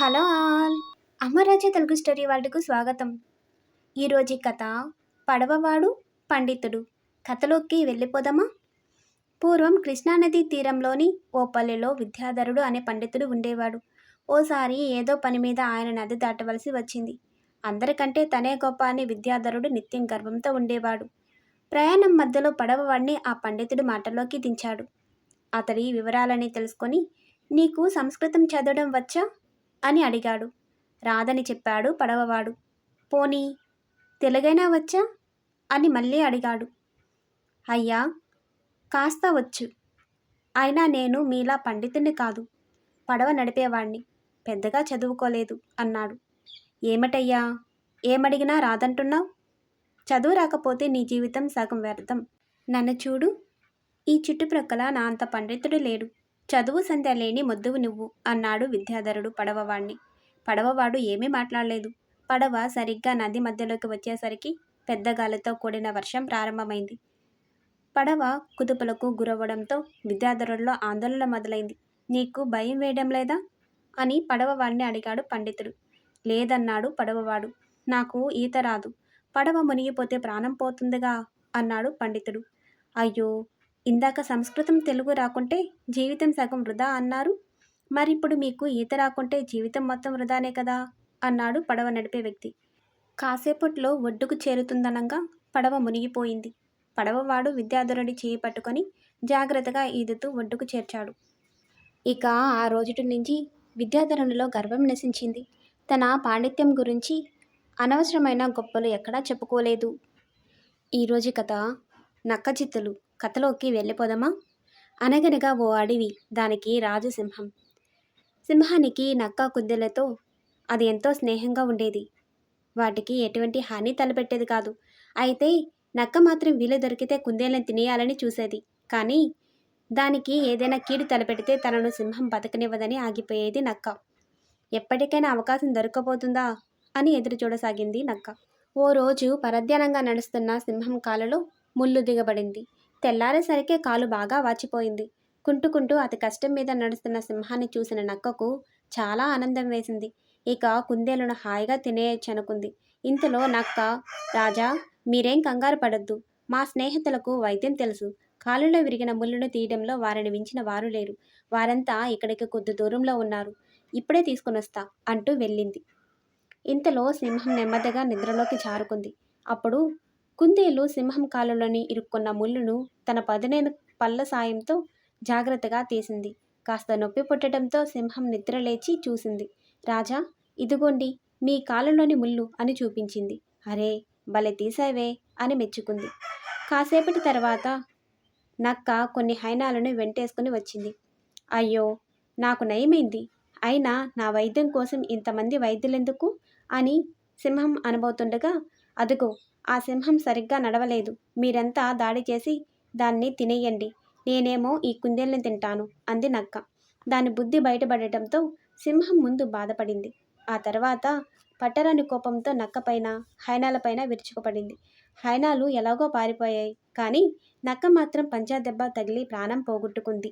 Hello all. అమరాజ్య Telugu story వాళ్ళకు స్వాగతం. ఈరోజు కథ పడవవాడు పండితుడు. కథలోకి వెళ్ళిపోదామా? పూర్వం కృష్ణానదీ తీరంలోని ఓ పల్లెలో విద్యాధరుడు అనే పండితుడు ఉండేవాడు. ఓసారి ఏదో పని మీద ఆయన నది దాటవలసి వచ్చింది. అందరికంటే తనే గొప్ప అని విద్యాధరుడు నిత్యం గర్వంతో ఉండేవాడు. ప్రయాణం మధ్యలో పడవవాడిని ఆ పండితుడు మాటలోకి దించాడు. అతడి వివరాలని తెలుసుకొని నీకు సంస్కృతం చదవడం వచ్చా? అని అడిగాడు. రాదని చెప్పాడు పడవవాడు. పోనీ తెలుగైనా వచ్చా? అని మళ్ళీ అడిగాడు. అయ్యా కాస్త వచ్చు. అయినా నేను మీలా పండితుని కాదు. పడవ నడిపేవాణ్ణి. పెద్దగా చదువుకోలేదు అన్నాడు. ఏమటయ్యా? ఏమడిగినా రాదంటున్నావు? చదువు రాకపోతే నీ జీవితం సగం వ్యర్థం. నన్ను చూడు. ఈ చుట్టుప్రక్కల నా అంత పండితుడు లేడు. చదువు సంధ్య లేని మొద్దువు నువ్వు అన్నాడు విద్యాధరుడు పడవవాణ్ణి. పడవవాడు ఏమీ మాట్లాడలేదు. పడవ సరిగ్గా నది మధ్యలోకి వచ్చేసరికి పెద్ద గాలితో కూడిన వర్షం ప్రారంభమైంది. పడవ కుదుపులకు గురవ్వడంతో విద్యాధరుల్లో ఆందోళన మొదలైంది. నీకు భయం వేయడం లేదా? అని పడవవాడిని అడిగాడు పండితుడు. లేదన్నాడు పడవవాడు. నాకు ఈత రాదు. పడవ మునిగిపోతే ప్రాణం పోతుందిగా అన్నాడు పండితుడు. అయ్యో ఇందాక సంస్కృతం తెలుగు రాకుంటే జీవితం సగం వృధా అన్నారు. మరిప్పుడు మీకు ఈత రాకుంటే జీవితం మొత్తం వృధానే కదా? అన్నాడు పడవ నడిపే వ్యక్తి. కాసేపట్లో ఒడ్డుకు చేరుతుందనంగా పడవ మునిగిపోయింది. పడవవాడు విద్యాధరుడి చేయి పట్టుకొని జాగ్రత్తగా ఈదుతూ ఒడ్డుకు చేర్చాడు. ఇక ఆ రోజుటి నుంచి విద్యాధరునిలో గర్వం నశించింది తన పాండిత్యం గురించి అనవసరమైన గొప్పలు ఎక్కడా చెప్పుకోలేదు. ఈరోజు కథ నక్కచిత్తులు. కథలోకి వెళ్ళిపోదామా? అనగనగా ఓ అడవి దానికి రాజు సింహం. సింహానికి నక్క కుందెలతో అది ఎంతో స్నేహంగా ఉండేది. వాటికి ఎటువంటి హాని తలపెట్టేది కాదు. అయితే నక్క మాత్రం వీలు దొరికితే కుందేలను తినేయాలని చూసేది. కానీ దానికి ఏదైనా కీడు తలపెడితే తనను సింహం బతకనివ్వదని ఆగిపోయేది నక్క. ఎప్పటికైనా అవకాశం దొరకపోతుందా? అని ఎదురు చూడసాగింది నక్క. ఓ రోజు పరధ్యానంగా నడుస్తున్న సింహం కాలలో ముళ్ళు దిగబడింది. తెల్లారేసరికి కాలు బాగా వాచిపోయింది. కుంటుకుంటూ అతి కష్టం మీద నడుస్తున్న సింహాన్ని చూసిన నక్కకు చాలా ఆనందం వేసింది. ఇక కుందేలును హాయిగా తినేయచ్చనుకుంది. ఇంతలో నక్క రాజా మీరేం కంగారు పడద్దు. మా స్నేహితులకు వైద్యం తెలుసు. కాలులో విరిగిన ముళ్ళును తీయడంలో వారిని మించిన వారు లేరు. వారంతా ఇక్కడికి కొద్ది దూరంలో ఉన్నారు. ఇప్పుడే తీసుకునొస్తా అంటూ వెళ్ళింది. ఇంతలో సింహం నెమ్మదిగా నిద్రలోకి జారుకుంది. అప్పుడు కుందేలు సింహం కాలులోని ఇరుక్కున్న ముళ్ళును తన పదునైన పళ్ళ సాయంతో జాగ్రత్తగా తీసింది. కాస్త నొప్పి పుట్టడంతో సింహం నిద్ర లేచి చూసింది. రాజా ఇదిగోండి మీ కాలులోని ముళ్ళు అని చూపించింది. అరే భలే తీసావే అని మెచ్చుకుంది. కాసేపటి తర్వాత నక్క కొన్ని హైనాలను వెంటేసుకుని వచ్చింది. అయ్యో నాకు నయమైంది. అయినా నా వైద్యం కోసం ఇంతమంది వైద్యులెందుకు? అని సింహం అనబోతుండగా అదుగో ఆ సింహం సరిగ్గా నడవలేదు. మీరంతా దాడి చేసి దాన్ని తినేయండి. నేనేమో ఈ కుందేల్ని తింటాను అంది నక్క. దాని బుద్ధి బయటపడటంతో సింహం ముందు బాధపడింది. ఆ తర్వాత పట్టరాని కోపంతో నక్కపైన హైనాలపైన విరుచుకుపడింది. హైనాలు ఎలాగో పారిపోయాయి కానీ నక్క మాత్రం పంచాదెబ్బ తగిలి ప్రాణం పోగొట్టుకుంది.